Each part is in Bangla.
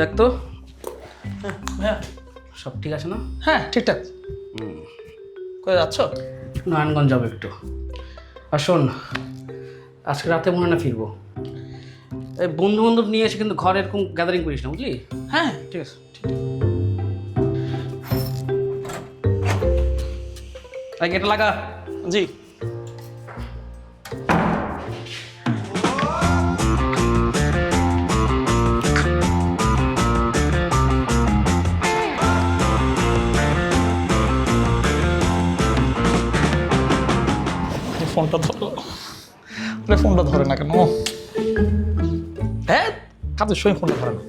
দেখ তো। হ্যাঁ। সব ঠিক আছে না? হ্যাঁ ঠিকঠাক। কোথায় যাচ্ছ? নারায়ণগঞ্জ যাব একটু। আর শোন আজকে রাতে মনে হয় না ফিরবো। এই বন্ধু বান্ধব নিয়ে এসে কিন্তু ঘরে এরকম গ্যাদারিং করিস না বুঝলি? হ্যাঁ ঠিক আছে ঠিক আছে। এটা লাগা। জি। ফোনটা ধরো ফোনটা ধরে না কেন? হ্যাঁ কাদের সময় ফোনটা ধরে না।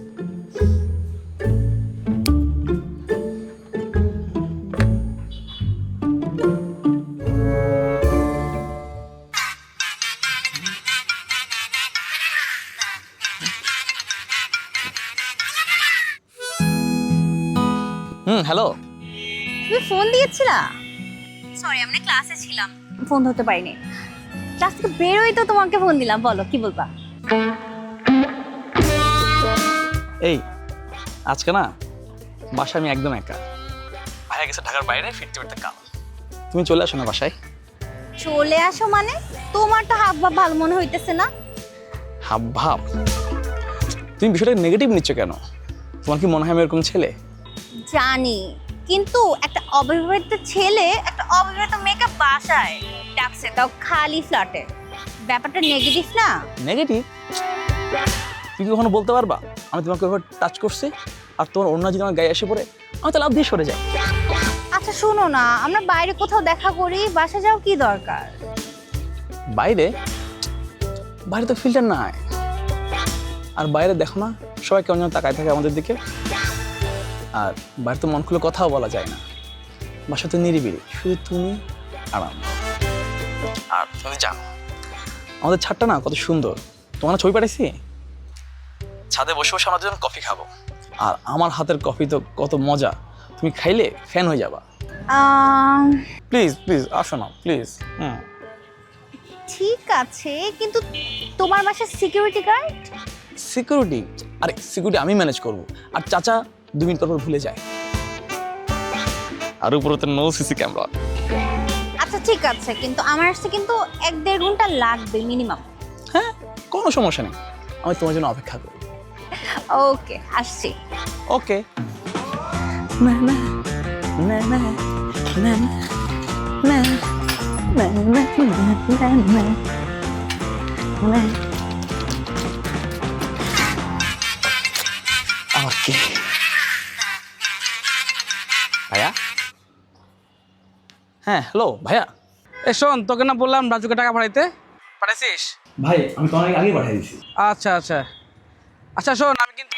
ফোন ধরতে পারিনি। ক্লাস থেকে বেরোই তো তোমাকে ফোন দিলাম বলো কি বলবা? এই আজকে না বাসায় আমি একদম একা। ভাইয়া গেছে ঢাকার বাইরে ফিরতে ফিরতে কাল। তুমি চলে আসো না বাসায়? চলে আসো মানে? তোমার তো হাব ভাব ভালো মনে হইতেছে না। হাব ভাব তুমি বিষয়টা নেগেটিভ নিচ্ছ কেন? তোমার কি মনে হয় আমি এরকম ছেলে? জানি। কিন্তু একটা অবিবাহিত ছেলে একটা অবিবাহিত মেয়েকে বাসায়। ডাকছে তাও খালি ফ্ল্যাটে ব্যাপারটা নেগেটিভ না? নেগেটিভ তুমি কি কখনো বলতে পারবা? আমি তোমাকে ওভাবে টাচ করছি আর তোমার অন্য যদি আমার গায়ে এসে পড়ে আমি তো লাভ দিয়ে সরে যাই আচ্ছা শোনো না আমরা বাইরে কোথাও দেখা করি বাসা যাও কি দরকার? বাইরে? বাইরে তো ফিল্টার নাই। আর বাইরে দেখো না সবাই কেমন যেন তাকায় থাকে আমাদের দিকে। আর বাইরে তো মন খুলে কথাও বলা যায় না। বাসা তো নিরিবিলি শুধু তুমি আর আমি। আর তুমি জানো আমাদের ছাদটা না কত সুন্দর। তোমার ছবি পাঠাইছি? ছাদে বসে বসে আমরা দুজন কফি খাব। আর আমার হাতের কফি তো কত মজা। তুমি খাইলে ফ্যান হয়ে যাবা। প্লিজ প্লিজ আসো না প্লিজ। হুম। ঠিক আছে কিন্তু তোমার বাসায় সিকিউরিটি গার্ড? সিকিউরিটি? আরে সিকিউরিটি আমি ম্যানেজ করব। আর চাচা দু মিনিট পর ভুলে যায় আর উপরে তো নো সিসি ক্যামেরা আচ্ছা ঠিক আছে কিন্তু আমার আসতে কিন্তু এক দেড় ঘণ্টা লাগবে মিনিমাম হ্যাঁ কোনো সমস্যা নেই আমি তোমার জন্য অপেক্ষা করি ওকে আসছি ওকে না না না না না না না না না না না ওকে হ্যাঁ হ্যালো ভাইয়া। এ শোন তোকে না বললাম রাজুকে টাকা পাঠাইতে। পাঠাইছিস? ভাই আমি তো অনেক আগে পাঠিয়ে দিছি। আচ্ছা আচ্ছা। আচ্ছা শোন আমি কিন্তু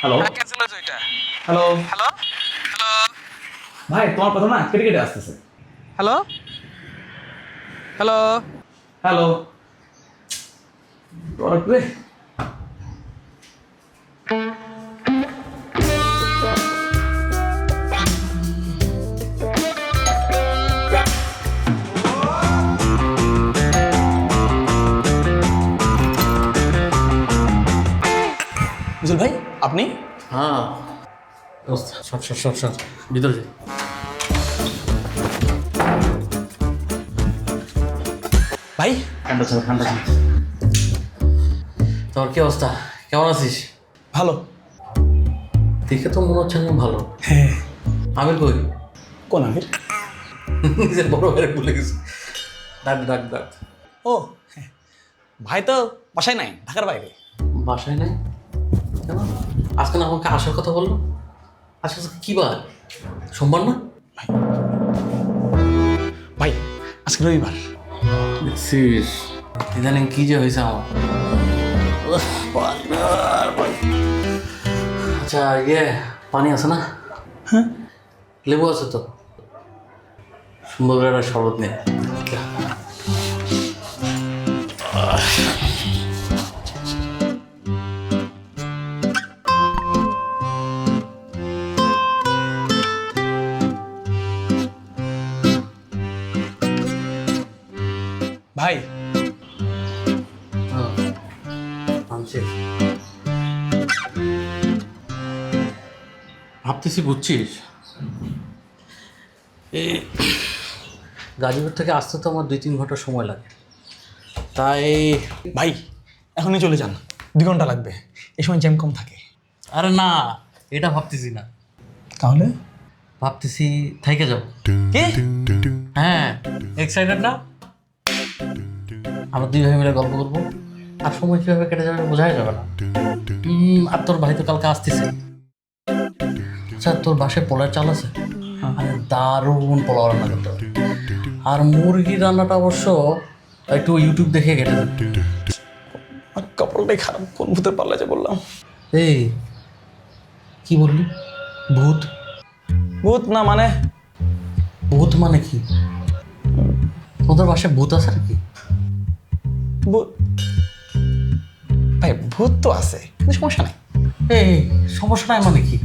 হ্যালো। ক্যান্সেল হয়েছে ওইটা। হ্যালো। হ্যালো। হ্যালো। ভাই তোমার কথা না কেটে কেটে আসতেছে। হ্যালো। হ্যালো। হ্যালো। রে। আপনি? হ্যাঁ। সর সর সর সর ভিতরে যাই। ভাই? ঠান্ডা ছিল ঠান্ডা ছিল। তোর কি অবস্থা? কেমন আছিস? ভালো। দেখে তো মনে হচ্ছে আমি ভালো। হ্যাঁ। আমির কই? কোন আমির? নিজের বড় ভাইয়ের ভুলে গেছি। ডাক ডাক ডাক। ও হ্যাঁ। ভাই তো বাসায় নাই ঢাকার বাইরে। বাসায় নাই? কেন? আজকে না আমাকে আসার কথা বলল? আজকে আজকে কি বার? সোমবার না? ভাই আজকে রবিবার। দেখছিস? ইদানিং কি যে হয়েছে আমার? আচ্ছা ইয়ে পানি আছে না? হ্যাঁ? লেবু আছে তো? সুন্দর একটা শরবত নিয়ে ভাই। হ্যাঁ ভাবতেছি বুঝছিস এই গাজীপুর থেকে আসতে তো আমার দুই তিন ঘণ্টা সময় লাগে। তাই ভাই এখনই চলে যান। দুই ঘণ্টা লাগবে। এ সময় জ্যাম কম থাকে। আরে না এটা ভাবতেছি না। তাহলে? ভাবতেছি থেকে যাব। কি? হ্যাঁ এক্সাইটেড না? আমরা দুই ভাই মিলে গল্প করব। আর সময় কীভাবে কেটে যাবে বোঝাই যাবে না। আর তোর ভাই তো কালকে আসতেছে। আচ্ছা তোর বাসায় পোলার চাল আছে? আরে দারুণ পোলাও রান্না করতে হবে। আর মুরগির রান্নাটা অবশ্য একটু ইউটিউব দেখে কেটে দেবে। আর কপালটাই খারাপ কোন ভূতের পাল্লা যে বললাম? এই কি বললি? ভূত? ভূত না মানে? ভূত মানে কি? তোদের বাসায় ভূত আছে নাকি? ভূত ভাই ভূত তো আছে কিন্তু সমস্যা নেই। এই সমস্যা নাই মানে কি?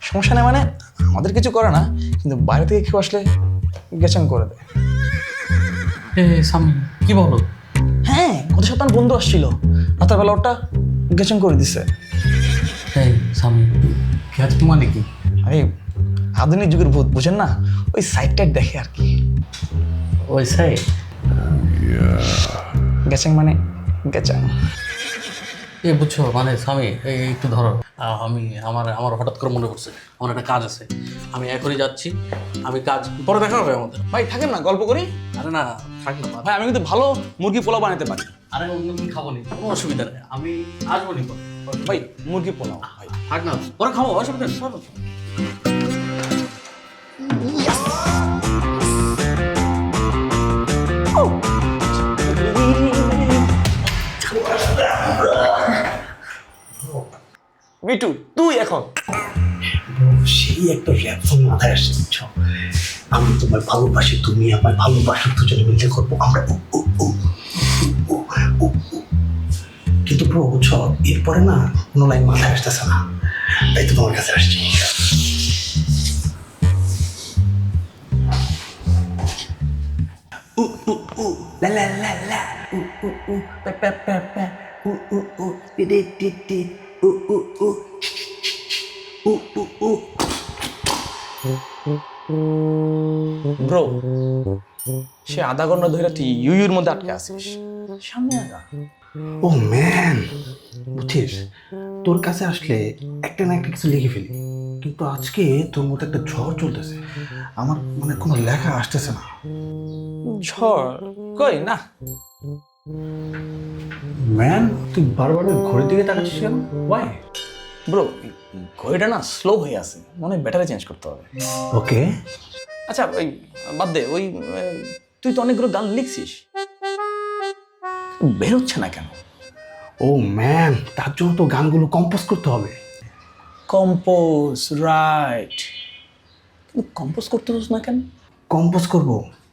সমস্যা নেই মানে আমাদের কিছু করে না কিন্তু বাইরে থেকে কেউ আসলে গেচাং করে দেয়। এই কি বলো? হ্যাঁ গত সপ্তাহ বন্ধু আসছিল রাতের বেলা ওটা গেচাং করে দিছে। এই সাম খেয়াল মানে কি আরে আধুনিক যুগের ভূত বুঝেন না? ওই সাইডটাই দেখে আর কি। ওই সাই গেচাং মানে গেচাং এ বুঝছ মানে স্বামী এই একটু ধরো। আহ, আমি আমার আমার হঠাৎ করে মনে পড়ছে আমার একটা কাজ আছে। আমি এখনই যাচ্ছি আমি কাজ পরে দেখা হবে আমাদের। ভাই থাকেন না গল্প করি? আরে না থাক না। ভাই আমি কিন্তু ভালো মুরগি পোলাও বানাতে পারি। আরে অন্য দিন খাব নি কোনো অসুবিধা নেই। আমি আসব নি ভাই মুরগি পোলাও ভাই। থাক না পরে খাব অসুবিধা নেই মিটু তুই এখন সেই একটা রিয়াকশন মাথায় আসছে আমি তোমায় ভালোবাসি তুমি আমায় ভালোবাসো দুজনে মিলে করব আমরা। কিন্তু ব্রো বুঝছ এরপরে না কোনো লাইন মাথায় আসতেছে না তাই তো তোমার কাছে আসছি উ, উ, লা, লা, লা, লা, উ, পা, পা, পা, পা, উ, উ, উ, ব্রো সে আধা ঘণ্টা ধরে তুই ইউইউর মধ্যে আটকে আসিস সামনে আগা ও ম্যান বুঝছিস? তোর কাছে আসলে একটা না একটা কিছু লিখে ফেলি। কিন্তু আজকে তোর মধ্যে একটা ঝড় চলতেছে। আমার মানে কোনো লেখা আসতেছে না। ঝড়? কই? না। ম্যান তুই বারবার ঘড়ির দিকে তাকাচ্ছিস কেন? ওয়াই ব্রো ঘড়িটা না স্লো হয়ে আছে। মনে হয় ব্যাটারি চেঞ্জ করতে হবে। ওকে আচ্ছা ওই বাদ দে ওই তুই তো অনেকগুলো গান লিখছিস। বেরোচ্ছে না কেন? ও ম্যান তার জন্য তো গানগুলো কম্পোজ করতে হবে। কম্পোজ রাইট কিন্তু কম্পোজ করতে হস না কেন? কম্পোজ করব।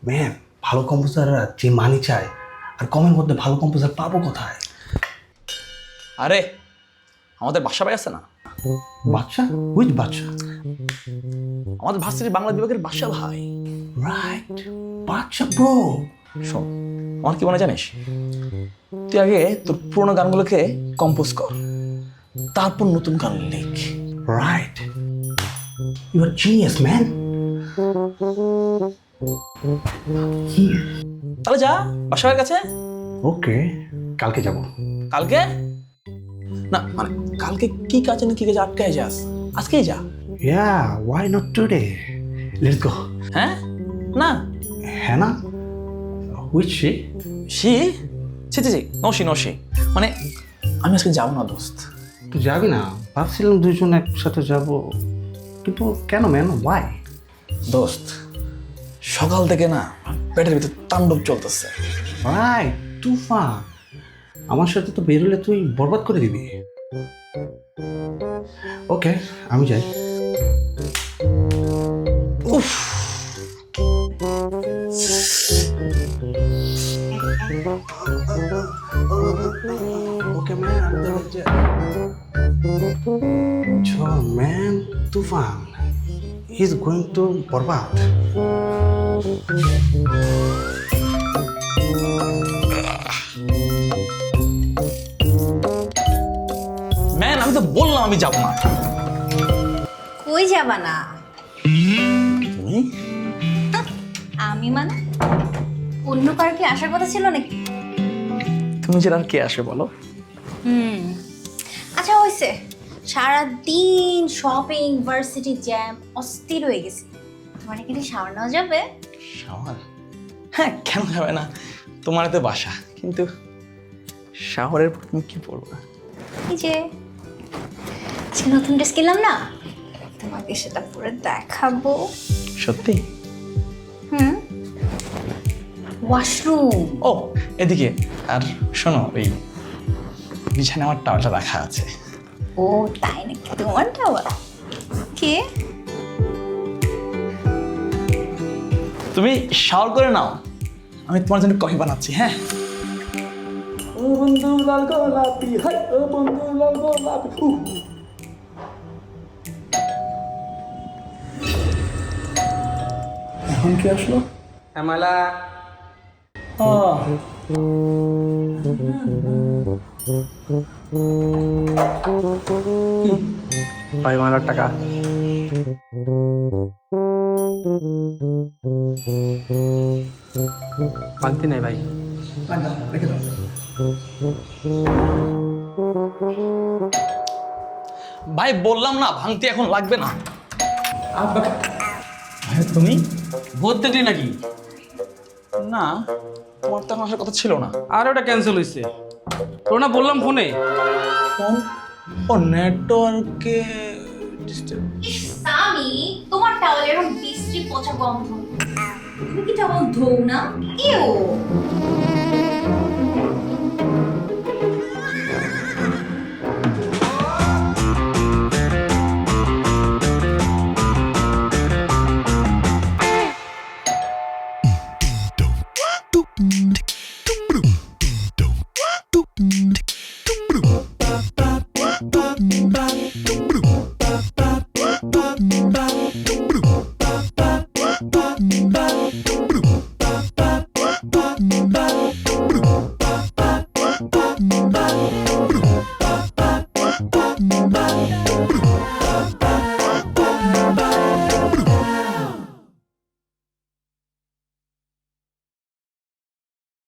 ম্যান ভালো কম্পোজাররা যে মানি চায় আর কমের মধ্যে ভালো কম্পোজার পাবো কোথায়? আরে আমাদের বাসা ভাই আছে না? বাচ্চা হুইচ বাচ্চা আমাদের ভার্সিটির বাংলা বিভাগের বাসা ভাই। রাইট বাচ্চা ব্রো শোন আমার কি মনে জানিস? তুই আগে তোর পুরোনো গানগুলোকে কম্পোজ কর তারপর নতুন গান লিখ। Right you are genius man তাহলে যা বাসা ভাইয়ের কাছে। ওকে কালকে যাব। কালকে? না মানে কালকে কি কাজে না কি কাজে আটকায় যাস? আজকেই যা। Yeah why not today let's go হ্যাঁ? না। হ্যানা হুইচ সি? সি ছি ছি ছি নসি নসি। মানে আমি আজকে যাব না দোস্ত। তুই যাবি না? ভাবছিলাম দুজন একসাথে যাব। কিন্তু কেন ম্যান ওয়াই দোস্ত সকাল থেকে না পেটের ভিতর তাণ্ডব চলতেছে। রাইট তুফান আমার সাথে তো বেরোলে তুই বরবাদ করে দিবি। ওকে, আমি যাই। উফ। Okay man Toofan. Is going to বরবাদ। আমি যাব না কই যাবা না? তুমি? আমি মানে? অন্য কার কি আসার কথা ছিল নাকি? তুমি যে আর কে আসে বলো? হুম। আচ্ছা হয়েছে সারাদিন শপিং ভার্সিটি জ্যাম অস্থির হয়ে গেছে। তোমার কি শাওয়ার নেওয়া যাবে? শাওয়ার হ্যাঁ কেন যাবে না? তোমার তো বাসা কিন্তু শাওয়ারের পর তুমি কি পড়বে এই যে আজকে নতুন ড্রেস কিনলাম না? তোমাকে সেটা পরে দেখাবো। সত্যি? হুম। ওয়াশরুম। ও এদিকে আর শোনো ওই বিছানে আমার টাওয়ালটা রাখা আছে। ও তাই নাকি? তোমার টাওয়ার কে? তুমি শাওয়ার করে নাও। আমি তোমার জন্য কফি বানাচ্ছি হ্যাঁ? ও বন্ধু লাল গোলাপি। হাই ও বন্ধু লাল গোলাপি। এখন কি আসলো? শ্যামালা। আহ, ভাই মালার টাকা। বালতি নাই ভাই। ভাই বললাম না ভাঙতি এখন লাগবে না। তুমি? ভোট দেখলি নাকি? না তোমার তো আসার কথা ছিল না। আর ওটা ক্যান্সেল হয়েছে তোর না বললাম ফোনে। ফোন? ও নেটওয়ার্কে ডিস্টার্ব সামি তোমার টাওয়াল এরকম বিশ্রী পচা গন্ধ। তুমি কি টাওয়াল ধোও না? কেউ